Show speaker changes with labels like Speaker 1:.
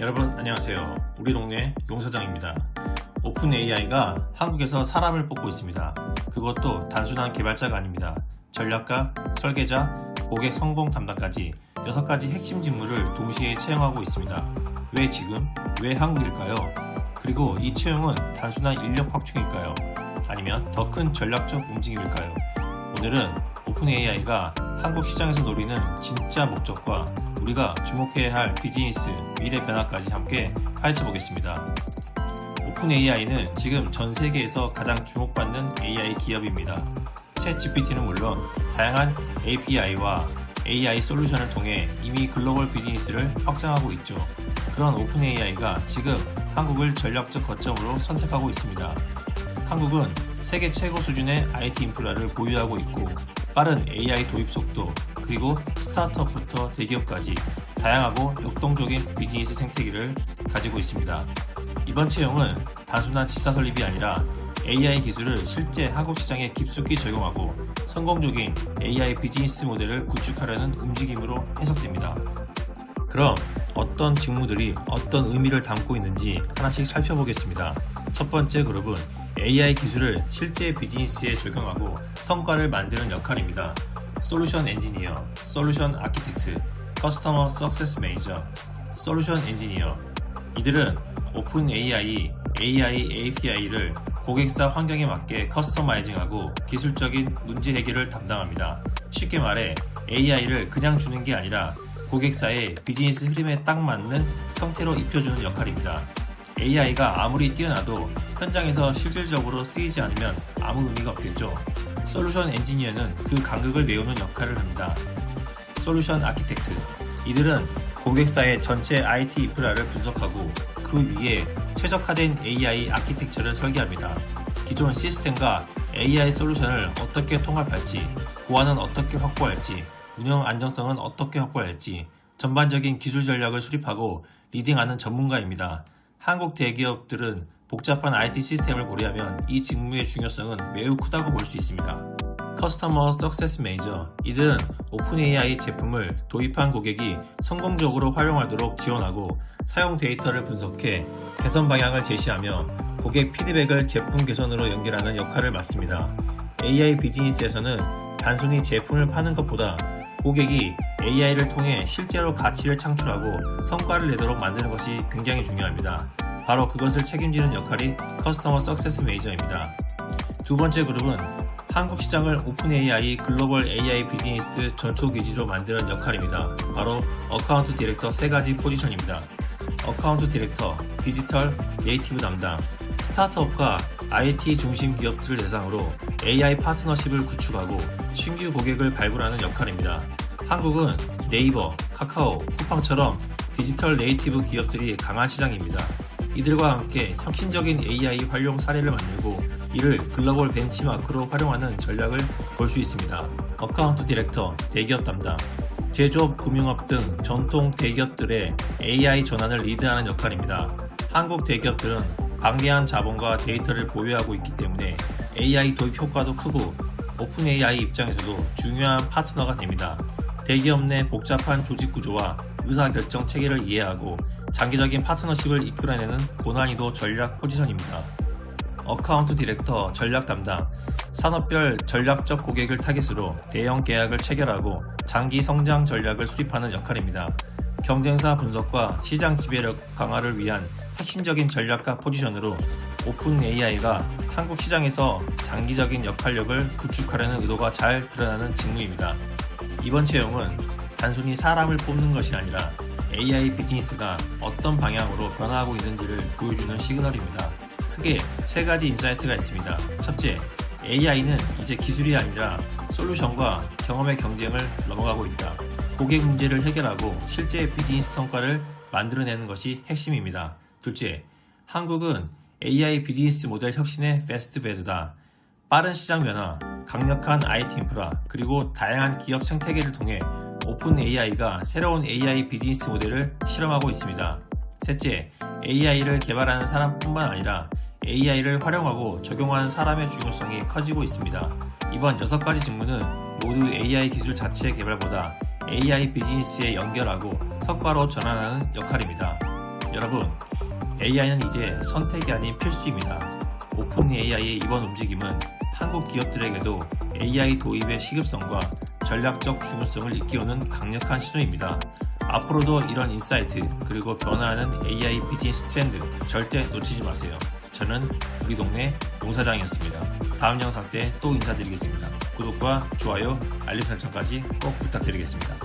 Speaker 1: 여러분 안녕하세요. 우리 동네 용사장입니다. 오픈 AI가 한국에서 사람을 뽑고 있습니다. 그것도 단순한 개발자가 아닙니다. 전략가, 설계자, 고객 성공 담당까지 6가지 핵심 직무를 동시에 채용하고 있습니다. 왜 지금? 왜 한국일까요? 그리고 이 채용은 단순한 인력 확충일까요? 아니면 더 큰 전략적 움직임일까요? 오늘은 오픈 AI가 한국 시장에서 노리는 진짜 목적과 우리가 주목해야 할 비즈니스 미래 변화까지 함께 파헤쳐 보겠습니다. 오픈 AI는 지금 전 세계에서 가장 주목받는 AI 기업입니다. 챗 GPT는 물론 다양한 API와 AI 솔루션을 통해 이미 글로벌 비즈니스를 확장하고 있죠. 그런 오픈 AI가 지금 한국을 전략적 거점으로 선택하고 있습니다. 한국은 세계 최고 수준의 IT 인프라를 보유하고 있고 빠른 AI 도입 속도 그리고 스타트업부터 대기업까지 다양하고 역동적인 비즈니스 생태계를 가지고 있습니다. 이번 채용은 단순한 지사 설립이 아니라 AI 기술을 실제 한국 시장에 깊숙이 적용하고 성공적인 AI 비즈니스 모델을 구축하려는 움직임으로 해석됩니다. 그럼 어떤 직무들이 어떤 의미를 담고 있는지 하나씩 살펴보겠습니다. 첫 번째 그룹은 AI 기술을 실제 비즈니스에 적용하고 성과를 만드는 역할입니다. 솔루션 엔지니어, 솔루션 아키텍트, 커스터머 석세스 매니저, 솔루션 엔지니어. 이들은 오픈 AI, AI API를 고객사 환경에 맞게 커스터마이징하고 기술적인 문제 해결을 담당합니다. 쉽게 말해 AI를 그냥 주는 게 아니라 고객사의 비즈니스 흐름에 딱 맞는 형태로 입혀주는 역할입니다. AI가 아무리 뛰어나도 현장에서 실질적으로 쓰이지 않으면 아무 의미가 없겠죠. 솔루션 엔지니어는 그 간극을 메우는 역할을 합니다. 솔루션 아키텍트. 이들은 고객사의 전체 IT 인프라를 분석하고 그 위에 최적화된 AI 아키텍처를 설계합니다. 기존 시스템과 AI 솔루션을 어떻게 통합할지, 보안은 어떻게 확보할지, 운영 안정성은 어떻게 확보할지, 전반적인 기술 전략을 수립하고 리딩하는 전문가입니다. 한국 대기업들은 복잡한 IT 시스템을 고려하면 이 직무의 중요성은 매우 크다고 볼 수 있습니다. 커스터머 석세스 매니저 이들은 오픈 AI 제품을 도입한 고객이 성공적으로 활용하도록 지원하고 사용 데이터를 분석해 개선 방향을 제시하며 고객 피드백을 제품 개선으로 연결하는 역할을 맡습니다. AI 비즈니스에서는 단순히 제품을 파는 것보다 고객이 AI를 통해 실제로 가치를 창출하고 성과를 내도록 만드는 것이 굉장히 중요합니다. 바로 그것을 책임지는 역할이 커스터머 석세스 매니저입니다. 두 번째 그룹은 한국 시장을 오픈 AI 글로벌 AI 비즈니스 전초 기지로 만드는 역할입니다. 바로 어카운트 디렉터 세 가지 포지션입니다. 어카운트 디렉터, 디지털, 네이티브 담당, 스타트업과 IT 중심 기업들을 대상으로 AI 파트너십을 구축하고 신규 고객을 발굴하는 역할입니다. 한국은 네이버, 카카오, 쿠팡처럼 디지털 네이티브 기업들이 강한 시장입니다. 이들과 함께 혁신적인 AI 활용 사례를 만들고 이를 글로벌 벤치마크로 활용하는 전략을 볼 수 있습니다. 어카운트 디렉터, 대기업 담당, 제조업, 금융업 등 전통 대기업들의 AI 전환을 리드하는 역할입니다. 한국 대기업들은 방대한 자본과 데이터를 보유하고 있기 때문에 AI 도입 효과도 크고 오픈 AI 입장에서도 중요한 파트너가 됩니다. 대기업 내 복잡한 조직 구조와 의사결정 체계를 이해하고 장기적인 파트너십을 이끌어내는 고난이도 전략 포지션입니다. 어카운트 디렉터 전략 담당, 산업별 전략적 고객을 타깃으로 대형 계약을 체결하고 장기 성장 전략을 수립하는 역할입니다. 경쟁사 분석과 시장 지배력 강화를 위한 핵심적인 전략가 포지션으로 오픈 AI가 한국 시장에서 장기적인 역할력을 구축하려는 의도가 잘 드러나는 직무입니다. 이번 채용은 단순히 사람을 뽑는 것이 아니라 AI 비즈니스가 어떤 방향으로 변화하고 있는지를 보여주는 시그널입니다. 크게 세 가지 인사이트가 있습니다. 첫째, AI는 이제 기술이 아니라 솔루션과 경험의 경쟁을 넘어가고 있다. 고객 문제를 해결하고 실제 비즈니스 성과를 만들어내는 것이 핵심입니다. 둘째, 한국은 AI 비즈니스 모델 혁신의 베스트 베드다. 빠른 시장 변화, 강력한 IT 인프라, 그리고 다양한 기업 생태계를 통해 오픈 AI가 새로운 AI 비즈니스 모델을 실험하고 있습니다. 셋째, AI를 개발하는 사람뿐만 아니라 AI를 활용하고 적용하는 사람의 중요성이 커지고 있습니다. 이번 6가지 직무는 모두 AI 기술 자체 개발보다 AI 비즈니스에 연결하고 성과로 전환하는 역할입니다. 여러분, AI는 이제 선택이 아닌 필수입니다. 오픈 AI의 이번 움직임은 한국 기업들에게도 AI 도입의 시급성과 전략적 중요성을 일깨우는 강력한 시도입니다. 앞으로도 이런 인사이트 그리고 변화하는 AI 비즈니스 트렌드 절대 놓치지 마세요. 저는 우리 동네 농사장이었습니다. 다음 영상 때 또 인사드리겠습니다. 구독과 좋아요, 알림 설정까지 꼭 부탁드리겠습니다.